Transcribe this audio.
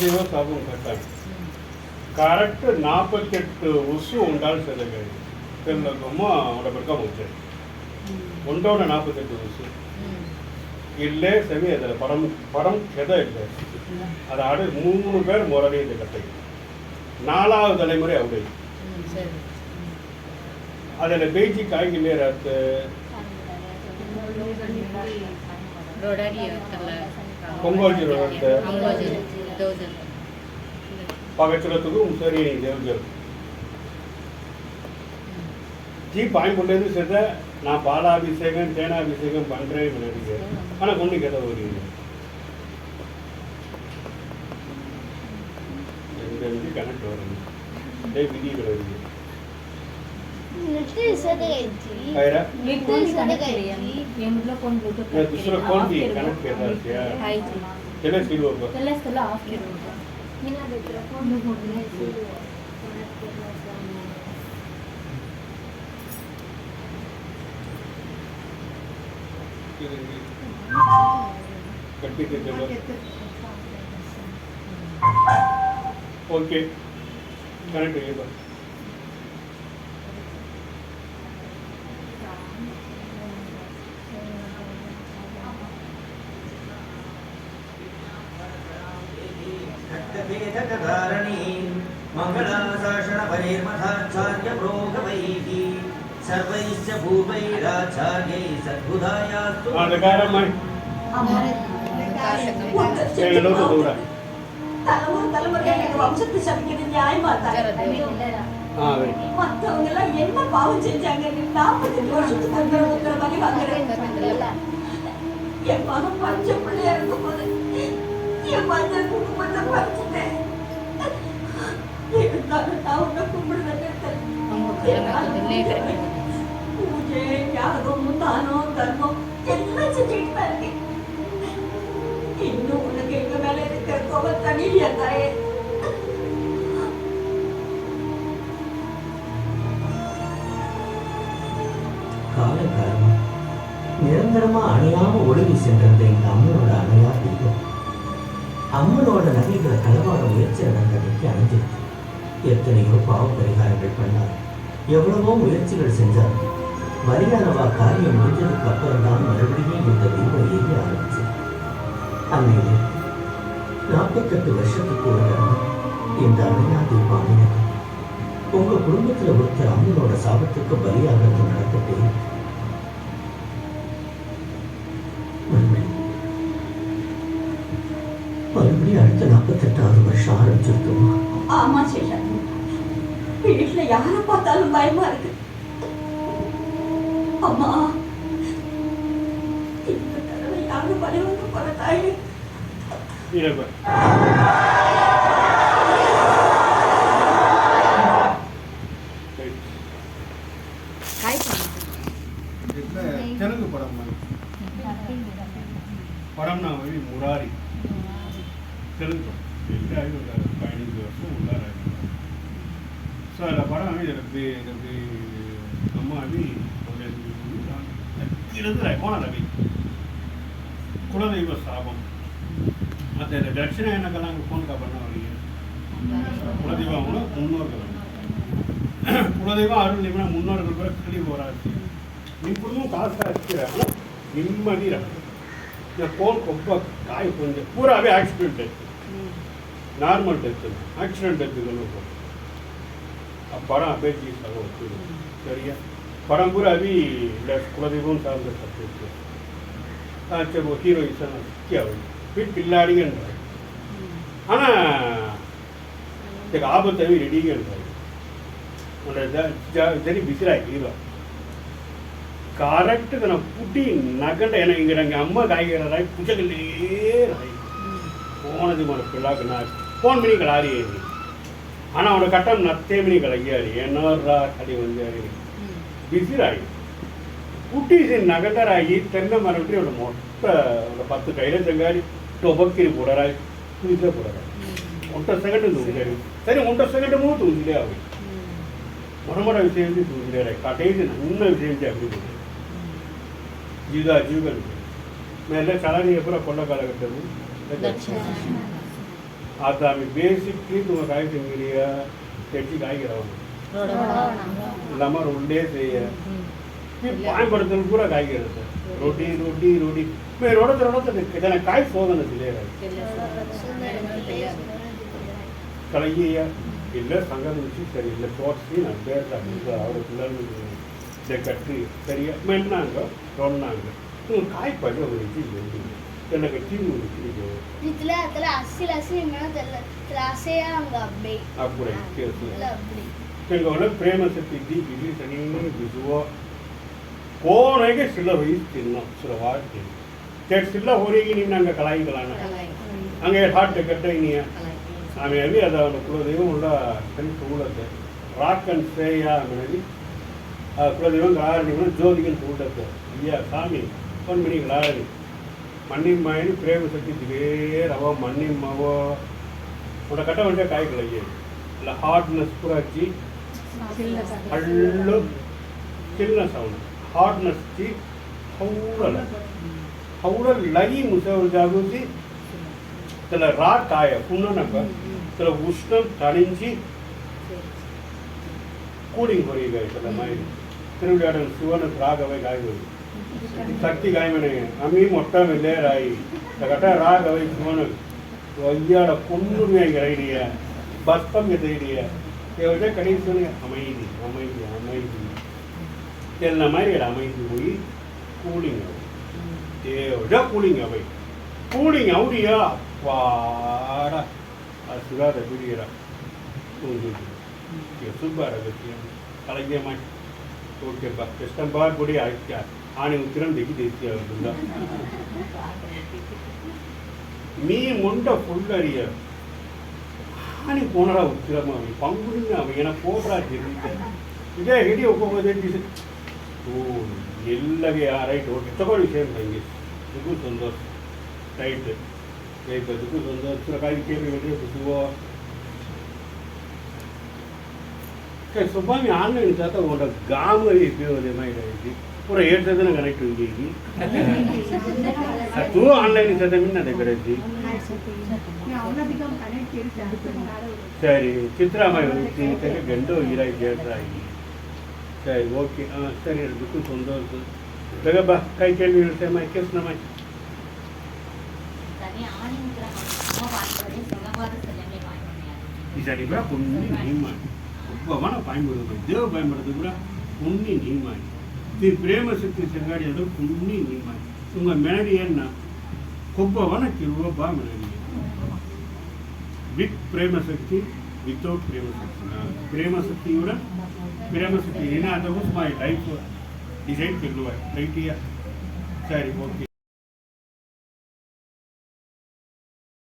எப்படியோ சாபம் கேட்டாங்க கரெக்டு நாற்பத்தெட்டு உசு உண்டால் சிறகு திருநகமும் அவட பிறக்க முடிச்சது உண்டோட நாற்பத்தெட்டு உசு இல்லை செமி அதில் படம் படம் எதை இல்லை அதாவது மூணு பேர் முறவே இந்த கட்டை நாலாவது தலைமுறை அவரை அதில் பேச்சு காய்கிலே ராத்து பொங்கோஜி ராத்து દેવજલ પવિત્ર તું સરી દેવજલ ஜி பாயிண்ட்லேருந்து சேர்த்த நான் பாலாபிஷேகம் தேனாபிஷேகம் பண்ணுறேன் பண்ணிருக்கு ஆனால் கொண்டு கேட்ட ஒரு கனெக்ட் வருது டே விதி வருது ದುಸರ ثلاث كيلو ثلاث كيلو ओके करेक्ट है ये बात मङ्गलाशासनपरिर्मथाचार्यप्रोगवैः सर्वैश्च भूपैराचार्यैः सद्बुधायास्तु हाँ लगा मैं चलो तो दूरा தலைமுறை தலைமுறையா எங்க வம்சத்தை சமைக்கிறது நியாயமா தான் हाँ भाई மத்தவங்க எல்லாம் என்ன பாவம் செஞ்சாங்க நாற்பத்தெட்டு வருஷத்துக்கு ஒரு தடவை உங்களை வழி வாங்குறேன் என் மகன் பஞ்ச பிள்ளையா இருக்கும் போது என் மஞ்சள் குடும்பத்தை பறிச்சுட்டேன் இருந்தாலும் நான் உன்னை கும்பிடுறேன் பூஜை யாகம் தானம் தர்மம் எல்லாம் செஞ்சுட்டு தான் இருக்கேன் இன்னும் உனக்கு எங்க மேல இருக்கிற கோபம் தனியா தாயே நிரந்தரமா அணையாம ஒழுங்கி சென்றிருந்த எங்க அம்மனோட அணையா தீபம். அம்மனோட நகைகளை களவாட முயற்சி நடந்ததைக்கு அணைஞ்சிருக்கு. எத்தனையோ பாவ பரிகாரங்கள் பண்ணார். எவ்வளவோ முயற்சிகள் செஞ்சார். மரியாதவா காரியம் முடிஞ்சதுக்கு அப்புறம் தான் மறுபடியும் இந்த தீபம் எரிய ஆரம்பிச்சு அன்னையிலே நாற்பத்தெட்டு வருஷத்துக்கு ஒரு இந்த அணையா தீபம் அமையாது உங்க குடும்பத்துல ஒருத்தர் அம்மனோட சாபத்துக்கு பலியாகிறது நடந்துட்டே மறுபடியும் மறுபடியும் அடுத்த நாற்பத்தெட்டாவது வருஷம் ஆரம்பிச்சிருக்கோமா? ஆமா செல்ல. வீட்டுல யார பார்த்தாலும் பயமா இருக்கு. அம்மா இந்த தடவை யாரு பணி வந்து போறதாயே தெலுங்கு படம் படம் நான் முராரி. தெலுங்கு படம். எட்டாவது ஒரு பதினஞ்சு வருஷம் உள்ளார ஸோ அதில் படம் எனக்கு எனக்கு அம்மாவி அவி கோண ரவி குலதெய்வ சாபம் மற்ற இந்த தட்சிண எனக்கெல்லாம் அங்கே ஃபோன் பண்ண வரீங்க குலதெய்வம் கூட முன்னோர்கள் குலதெய்வம் அருள் நிமிடம் முன்னோர்கள் கூட கிளி போராச்சு நீ காசு அடிக்கிறாங்க நிம்மதி இந்த ஃபோன் ரொம்ப காய் கொஞ்சம் பூராவே ஆக்சிடென்ட் நார்மல் ಡೆತ್ಗಳು ஆக்சிடென்ட் ಡೆತ್ಗಳು ಆ படம் அபேஜிஸாக வச்சுருக்கோம் சரியா? படம் பூரா அபி குலதெய்வம் சார்ந்த சப்ஜெக்ட் ஆ சரி ஹீரோயின்ஸாக சிக்கியாவது போய் பில்லாடிங்கன்றார் ஆனால் இதுக்கு ஆபத்தாவே ரெடிங்கன்றார் சரி பிசிராய் ஹீரோ கரெக்ட் நான் புட்டி நகண்ட எனக்கு எங்கள் அம்மா காய்கறி ராய் புச்சகல்லே ராய் போனது மன பிள்ளாக்கு நான் ஃபோன் பண்ணி கலாரி ஆனால் அவனோட கட்டம் நத்தே மணி கலகியாரு என்னோரா கடி வந்தாரு பிஸிராகி குட்டீசின் நகண்டராகி தென்னை மரபடி அவனோட மொத்த ஒரு பத்து கையில செங்காடி டொபக்கிரி போடுறாய் புதுசாக போடுறாய் ஒன்றை செகண்டு தூங்கிட்டாரு சரி ஒன்றை செகண்டு மூணு தூங்கிட்டே அவன் உடம்போட விஷயம் தூங்கிட்டாரு கடைசி நல்ல விஷயம் அப்படி ஜீதா ஜீவன் மேலே கலாரி எப்பறம் கொண்ட காலகட்டம் ಆತಾಮಿ ಬೇಸಿಕ್ ತುಂಬ ಕಾಯ್ತು ಮೀಡಿಯ ಹೆಚ್ಚಿಗೆ ಕಾಯ್கிறவங்க நம்ம ரொண்டே செய்ய பயன்படுத்தணும் கூட காய்கிறது சார் ரொட்டி ரொட்டி ரொட்டி మీరు రోడ్డు తర్వాత ఏదైనా కాయ పోదని తెలియదు కలిగి ఇళ్ళ సంగతి నుంచి సరి ఇళ్ళ తోటి నాకు పేరు ఆవిడ పిల్లలు కట్టి సరిగా మెంటినాంగ రెండునాంగ காய் పడి ఒక ఇంటి எனக்கு టీము ఇట్లా అట్లా అస్సలు అస్సలు మేము తెల్ల క్లాసే అంగ అబ్బాయి అప్పుడు ಕೆಲವೊಂದು ಪ್ರೇಮ ಸತ್ತಿದ್ದಿ ಇಲ್ಲಿ ಸಣ್ಣ ಬಿಸುವ ಕೋನೆಗೆ ಸಿಲ್ಲ ವಹಿಸ್ತಿಲ್ಲ ಸುಲಭವಾಗಿ ಕೆಡ್ಸಿಲ್ಲ ಹೊರಗೆ ನೀವು ನಂಗೆ ಕಲಾಯಿಗಳಾನ ಹಂಗೆ ಹಾಟ್ ಕಟ್ಟ ಇನ್ನೀಯ ಆಮೇಲೆ ಅದು ಅವನು ಕುಲದೇವ ಉಳ್ಳ ಕಣ್ಣು ತಗೊಳ್ಳತ್ತೆ ರಾಕ್ ಅಂಡ್ ಶ್ರೇಯ ಆಮೇಲೆ ಆ ಕುಲದೇವ ಆರು ನೀವು ಜೋದಿಗೆ ತಗೊಳ್ಳತ್ತೆ ಇಯ್ಯ ಸ್ವಾಮಿ ಒಂದು ಮನಿಗೆ ಆರಡಿ மண்ணிம்மாயின்னு பிரேம சக்திக்கு ரவ மண்ணிம்மாவோ உட கட்ட வண்டியா காய்க்கல ಇಲ್ಲ ಹಾರ್ಡ್ನೆಸ್ ಕೂಡ ಹಚ್ಚಿ ಹಳ್ಳು ಚಿಲ್ನೆಸ್ ಅವನು ಹಾರ್ಡ್ನೆಸ್ ಚಿ ಹೌರಲ್ಲ ಹೌರ ಲಗಿ ಮುಸವರು ಜಾಗೃತಿ ತಲ ರಾ ಕಾಯ ಪುನನಕ ತಲ ಉಷ್ಣ ತಣಿಂಚಿ ಕೂಲಿಂಗ್ ಹೊರಗೆ ಆಯ್ತಲ್ಲ ಮೈ ತಿರುಗಾಡಲು ಶಿವನ ರಾಗವಾಗಿ ಆಗಿರೋದು சக்தி કાંઈ મને આમી મોટા મેલેર આઈ கரெக்டாக ராக வை சிவனு ஐயாட பொண்ணுமே கிடையிறிய பஸ்பம் கிடையிறிய இவர்கிட்ட கடைசி அமைதி அமைதி அமைதி என்ன மாதிரி அமைதி போய் கூலிங் தேவடா கூலிங் அவை கூலிங் அவுடியா வாடா சுகாத பிரியரா சூப்பர் அது கலைஞமாய் ஓகேப்பா கிருஷ்ணன் பார் கூட ஆயிட்டார் आणि उतरण देखील देते అవుతుందా మీ ముండ పుల్లరియ అని కొనరా ఉత్తరం అవి పంగుడిని అవి ఏనా పోరా తిరుగుతాయి ಇದೇ ಹಿಡಿ ಒಬ್ಬೊಬ್ಬದೇ ಓ ಎಲ್ಲಗೆ ರೈಟ್ ಓಕೆ ತಗೊಳ್ಳಿ ಸೇಮ್ ಹಂಗೆ ಇದಕ್ಕೂ ಸಂತೋಷ ರೈಟ್ ರೈಟ್ ಅದಕ್ಕೂ ಸಂತೋಷ ಕಾಯಿ ಕೇಳಿ ಸುವ ಸುಬ್ಬಾಮಿ ಆನ್ಲೈನ್ ತಾತ ಒಂದು ಗಾಮ ಇದ್ದೀವಿ ಅದೇ ಪೂರ ಏಳ್ತಾ ದಿನ ಕರೆಕ್ಟ್ ಇದೆ ಈಗ ಅದು ಆನ್ಲೈನ್ ಇದ್ದದ ಮಿನ್ನದೆ ಕರೆಕ್ಟ್ ಸರಿ ಸಿದ್ದರಾಮಯ್ಯ ಸ್ನೇಹಿತರಿಗೆ ಗಂಡು ಹೀರಾಗಿ ಹೇಳ್ತಾ ಇದ್ದೀನಿ ಸರಿ ಓಕೆ ಹಾಂ ಸರಿ ಹೇಳ್ಬೇಕು ತೊಂದೋದು ಬೇಗ ಬಾ ಕೈ ಕೇಳಿ ಹೇಳ್ತೇವೆ ಮೈ ಕೆಲಸ ನಮ್ಮ ಈ ಸರಿ ಕೂಡ ಪುಣ್ಯ ನೀವು ಮಾಡಿ ಒಬ್ಬ ಮನ ಪಾಯ್ ಮಾಡೋದು ದೇವ್ರ ಪಾಯ್ ಮಾಡೋದು ಕೂಡ ಪುಣ್ಯ ನೀವು ಮಾಡಿ ಈ ಪ್ರೇಮ ಶಕ್ತಿ ಸಂಗಾಡಿ ಅದು ಪುಣ್ಯ ನೀ ಮಾಡಿ ಉಂಗ ಮೆಣರಿಯನ್ನ ಒಬ್ಬವನ ಕಿರುವೊಬ್ಬ ಮೆಣರಿಯ வித் பிரேமசக்தி வித்தவுட் பிரேமசக்தி பிரேமசக்தியுடன் பிரேமசக்தி ஏன்னா அந்த வாஸ் மை லைஃப் டிசைட் பண்ணுவேன் ரைட்டியா சரி ஓகே